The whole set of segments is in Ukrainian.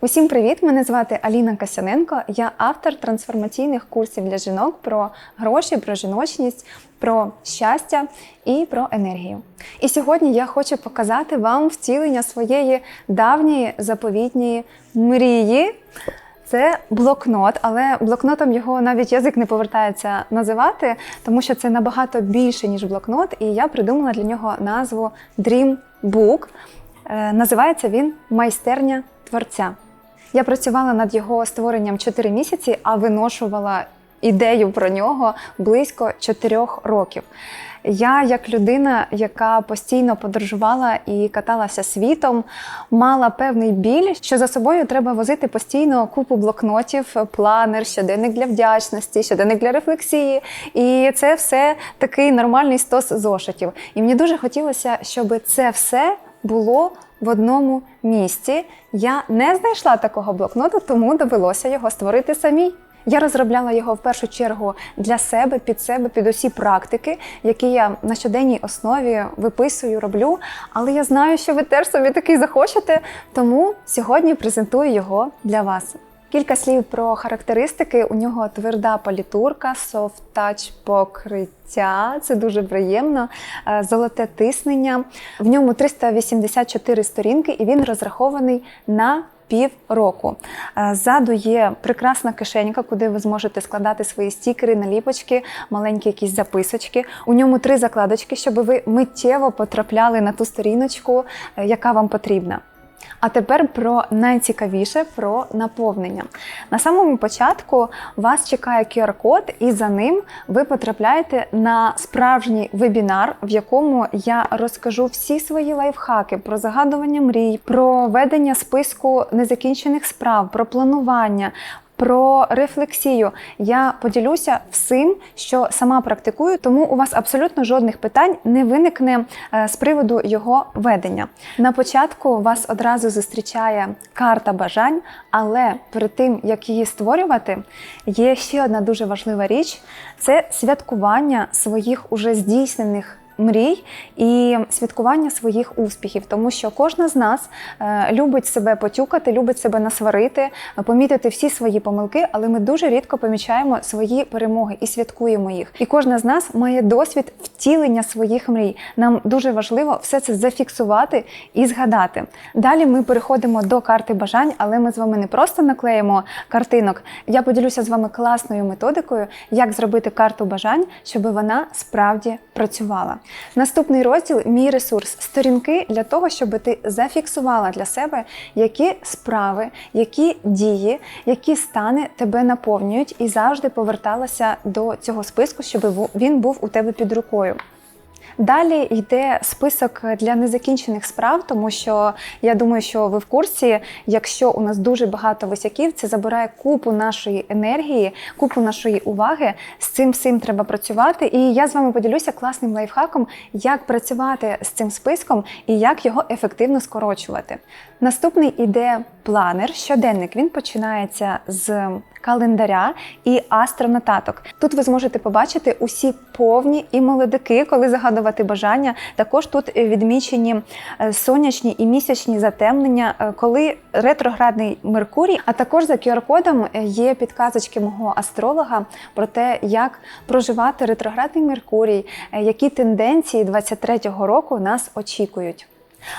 Усім привіт! Мене звати Аліна Касяненко. Я автор трансформаційних курсів для жінок про гроші, про жіночність, про щастя і про енергію. І сьогодні я хочу показати вам втілення своєї давньої заповітньої мрії. Це блокнот, але блокнотом його навіть язик не повертається називати, тому що це набагато більше, ніж блокнот, і я придумала для нього назву Dream Book. Е, Називається він Майстерня творця. Я працювала над його створенням 4 місяці, а виношувала ідею про нього близько 4 років. Я, як людина, яка постійно подорожувала і каталася світом, мала певний біль, що за собою треба возити постійно купу блокнотів, планер, щоденник для вдячності, щоденник для рефлексії. І це все такий нормальний стос зошитів. І мені дуже хотілося, щоб це все було в одному місці. Я не знайшла такого блокноту, тому довелося його створити самій. Я розробляла його в першу чергу для себе, під себе, під усі практики, які я на щоденній основі виписую, роблю. Але я знаю, що ви теж собі такий захочете, тому сьогодні презентую його для вас. Кілька слів про характеристики. У нього тверда палітурка, touch покриття. Це дуже приємно. Е, Золоте тиснення. В ньому 384 сторінки, і він розрахований на півроку. Е, Ззаду є прекрасна кишенька, куди ви зможете складати свої стікери, наліпочки, маленькі якісь записочки. У ньому три закладочки, щоб ви миттєво потрапляли на ту сторіночку, е, яка вам потрібна. А тепер про найцікавіше про наповнення. На самому початку вас чекає QR-код, і за ним ви потрапляєте на справжній вебінар, в якому я розкажу всі свої лайфхаки про загадування мрій, про ведення списку незакінчених справ, про планування. Про рефлексію я поділюся всім, що сама практикую, тому у вас абсолютно жодних питань не виникне е, з приводу його ведення. На початку вас одразу зустрічає карта бажань, але перед тим як її створювати, є ще одна дуже важлива річ: це святкування своїх уже здійснених мрій і святкування своїх успіхів, тому що кожна з нас е, любить себе потюкати, любить себе насварити, помітити всі свої помилки, але ми дуже рідко помічаємо свої перемоги і святкуємо їх. І кожна з нас має досвід втілення своїх мрій. Нам дуже важливо все це зафіксувати і згадати. Далі ми переходимо до карти бажань, але ми з вами не просто наклеїмо картинок. Я поділюся з вами класною методикою, як зробити карту бажань, щоб вона справді працювала. Наступний розділ мій ресурс сторінки для того, щоб ти зафіксувала для себе, які справи, які дії, які стани тебе наповнюють, і завжди поверталася до цього списку, щоб він був у тебе під рукою. Далі йде список для незакінчених справ, тому що я думаю, що ви в курсі, якщо у нас дуже багато висяків, це забирає купу нашої енергії, купу нашої уваги. З цим всім треба працювати. І я з вами поділюся класним лайфхаком, як працювати з цим списком і як його ефективно скорочувати. Наступний іде планер, щоденник. Він починається з календаря і астронотаток. Тут ви зможете побачити усі повні і молодики, коли загадувати бажання. Також тут відмічені е, сонячні і місячні затемнення, е, коли ретроградний Меркурій. А також за QR-кодом є підказочки мого астролога про те, як проживати ретроградний Меркурій, е, які тенденції 23-го року нас очікують.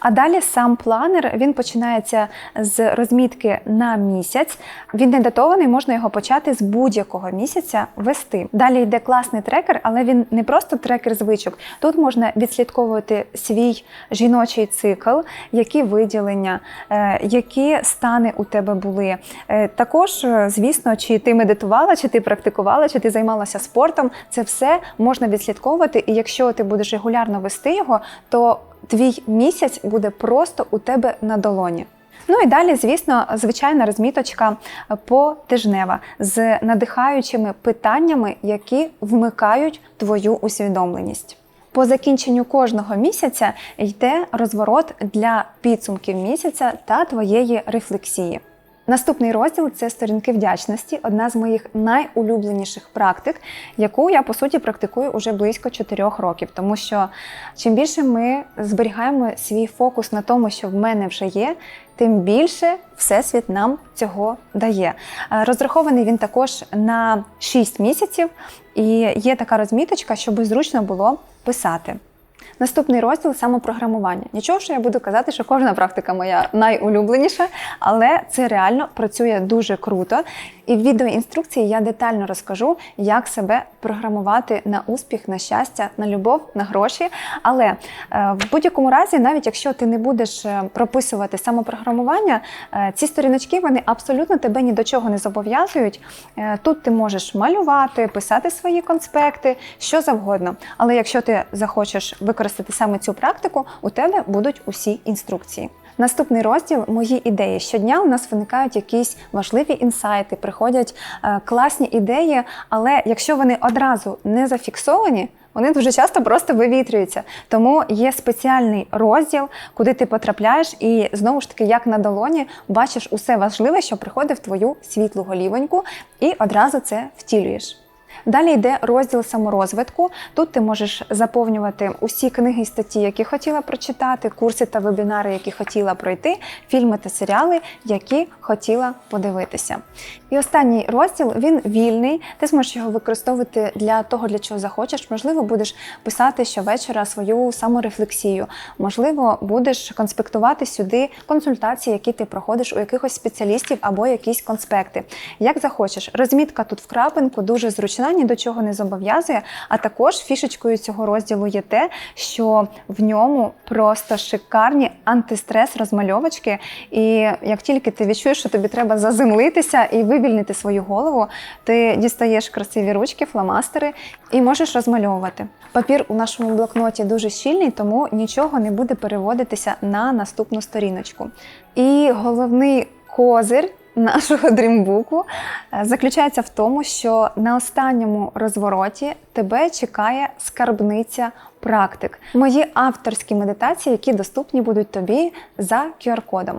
А далі сам планер він починається з розмітки на місяць. Він не датований, можна його почати з будь-якого місяця вести. Далі йде класний трекер, але він не просто трекер звичок. Тут можна відслідковувати свій жіночий цикл, які виділення, е, які стани у тебе були. Е, Також, е, звісно, чи ти медитувала, чи ти практикувала, чи ти займалася спортом. Це все можна відслідковувати. І якщо ти будеш регулярно вести його, то твій місяць буде просто у тебе на долоні. Ну і далі, звісно, звичайна розміточка потижнева з надихаючими питаннями, які вмикають твою усвідомленість. По закінченню кожного місяця йде розворот для підсумків місяця та твоєї рефлексії. Наступний розділ це сторінки вдячності, одна з моїх найулюбленіших практик, яку я по суті практикую уже близько 4 років. Тому що чим більше ми зберігаємо свій фокус на тому, що в мене вже є, тим більше Всесвіт нам цього дає. Е, Розрахований він також на 6 місяців, і є така розміточка, щоб зручно було писати. Наступний розділ самопрограмування. Нічого, що я буду казати, що кожна практика моя найулюбленіша, але це реально працює дуже круто. І в відеоінструкції я детально розкажу, як себе програмувати на успіх, на щастя, на любов, на гроші. Але е, в будь-якому разі, навіть якщо ти не будеш е, прописувати самопрограмування, е, ці сторіночки вони абсолютно тебе ні до чого не зобов'язують. Тут ти можеш малювати, писати свої конспекти, що завгодно. Але якщо ти захочеш використати саме цю практику, у тебе будуть усі інструкції. Наступний розділ мої ідеї. Щодня у нас виникають якісь важливі інсайти, приходять е, класні ідеї, але якщо вони одразу не зафіксовані, вони дуже часто просто вивітрюються. Тому є спеціальний розділ, куди ти потрапляєш, і знову ж таки, як на долоні, бачиш усе важливе, що приходить в твою світлу голівоньку, і одразу це втілюєш. Далі йде розділ саморозвитку. Тут ти можеш заповнювати усі книги і статті, які хотіла прочитати, курси та вебінари, які хотіла пройти, фільми та серіали, які хотіла подивитися. І останній розділ він вільний. Ти зможеш його використовувати для того, для чого захочеш. Можливо, будеш писати щовечора свою саморефлексію. Можливо, будеш конспектувати сюди консультації, які ти проходиш у якихось спеціалістів або якісь конспекти. Як захочеш. Розмітка тут в крапинку дуже зручна, ні до чого не зобов'язує. А також фішечкою цього розділу є те, що в ньому просто шикарні антистрес розмальовочки. І як тільки ти відчуєш, що тобі треба заземлитися і вивільнити свою голову, ти дістаєш красиві ручки, фломастери і можеш розмальовувати. Папір у нашому блокноті дуже щільний, тому нічого не буде переводитися на наступну сторіночку. І головний козир нашого дрімбуку е, заключається в тому, що на останньому розвороті тебе чекає скарбниця практик. Мої авторські медитації, які доступні будуть тобі за QR-кодом.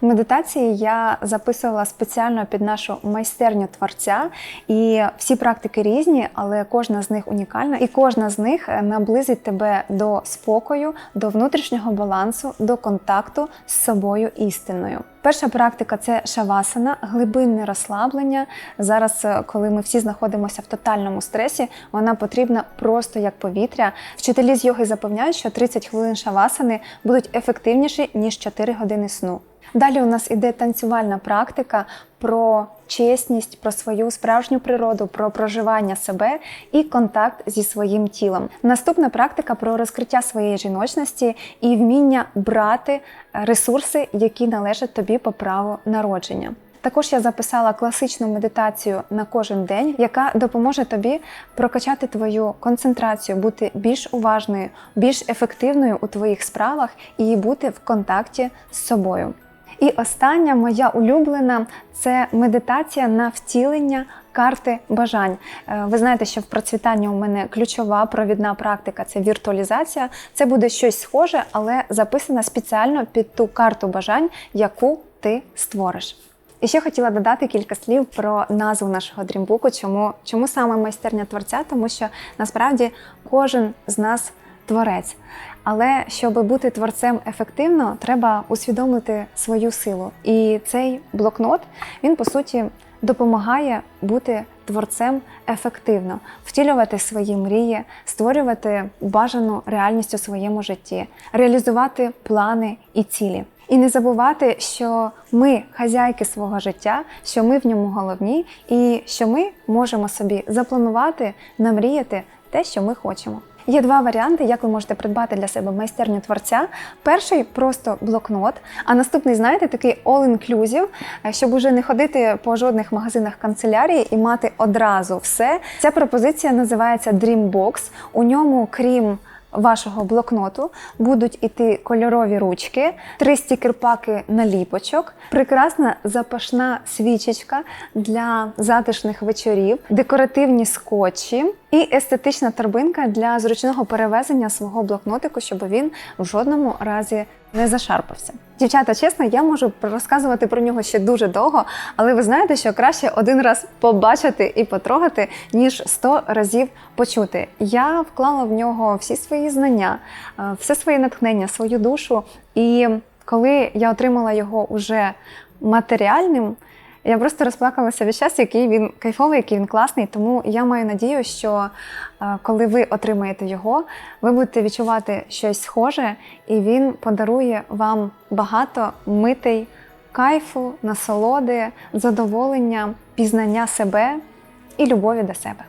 Медитації я записувала спеціально під нашу майстерню творця, і всі практики різні, але кожна з них унікальна, і кожна з них е, наблизить тебе до спокою, до внутрішнього балансу, до контакту з собою істинною. Перша практика це шавасана, глибинне розслаблення. Зараз, е, коли ми всі знаходимося в тотальному стресі, вона потрібна просто як повітря. Вчителі з йоги запевняють, що 30 хвилин шавасани будуть ефективніші ніж 4 години сну. Далі у нас іде танцювальна практика про чесність, про свою справжню природу, про проживання себе і контакт зі своїм тілом. Наступна практика про розкриття своєї жіночності і вміння брати ресурси, які належать тобі по праву народження. Також я записала класичну медитацію на кожен день, яка допоможе тобі прокачати твою концентрацію, бути більш уважною, більш ефективною у твоїх справах і бути в контакті з собою. І остання моя улюблена це медитація на втілення карти бажань. Е, Ви знаєте, що в процвітанні у мене ключова провідна практика це віртуалізація. Це буде щось схоже, але записана спеціально під ту карту бажань, яку ти створиш. І ще хотіла додати кілька слів про назву нашого дрімбуку. Чому, чому саме майстерня творця? Тому що насправді кожен з нас творець. Але щоб бути творцем ефективно, треба усвідомити свою силу. І цей блокнот він по суті допомагає бути творцем ефективно, втілювати свої мрії, створювати бажану реальність у своєму житті, реалізувати плани і цілі. І не забувати, що ми хазяйки свого життя, що ми в ньому головні, і що ми можемо собі запланувати, намріяти те, що ми хочемо. Є два варіанти, як ви можете придбати для себе майстерню творця. Перший просто блокнот, а наступний, знаєте, такий all-inclusive, е, щоб уже не ходити по жодних магазинах канцелярії і мати одразу все. Ця пропозиція називається Dream Box. У ньому, крім вашого блокноту будуть іти кольорові ручки, три стікерпаки наліпочок, прекрасна запашна свічечка для затишних вечорів, декоративні скотчі і естетична торбинка для зручного перевезення свого блокнотику, щоб він в жодному разі не зашарпався. Дівчата, чесно, я можу розказувати про нього ще дуже довго, але ви знаєте, що краще один раз побачити і потрогати, ніж сто разів почути. Я вклала в нього всі свої знання, е, все своє натхнення, свою душу. І коли я отримала його уже матеріальним, я просто розплакалася від щастя, який він кайфовий, який він класний. Тому я маю надію, що е, коли ви отримаєте його, ви будете відчувати щось схоже, і він подарує вам багато митей, кайфу, насолоди, задоволення, пізнання себе і любові до себе.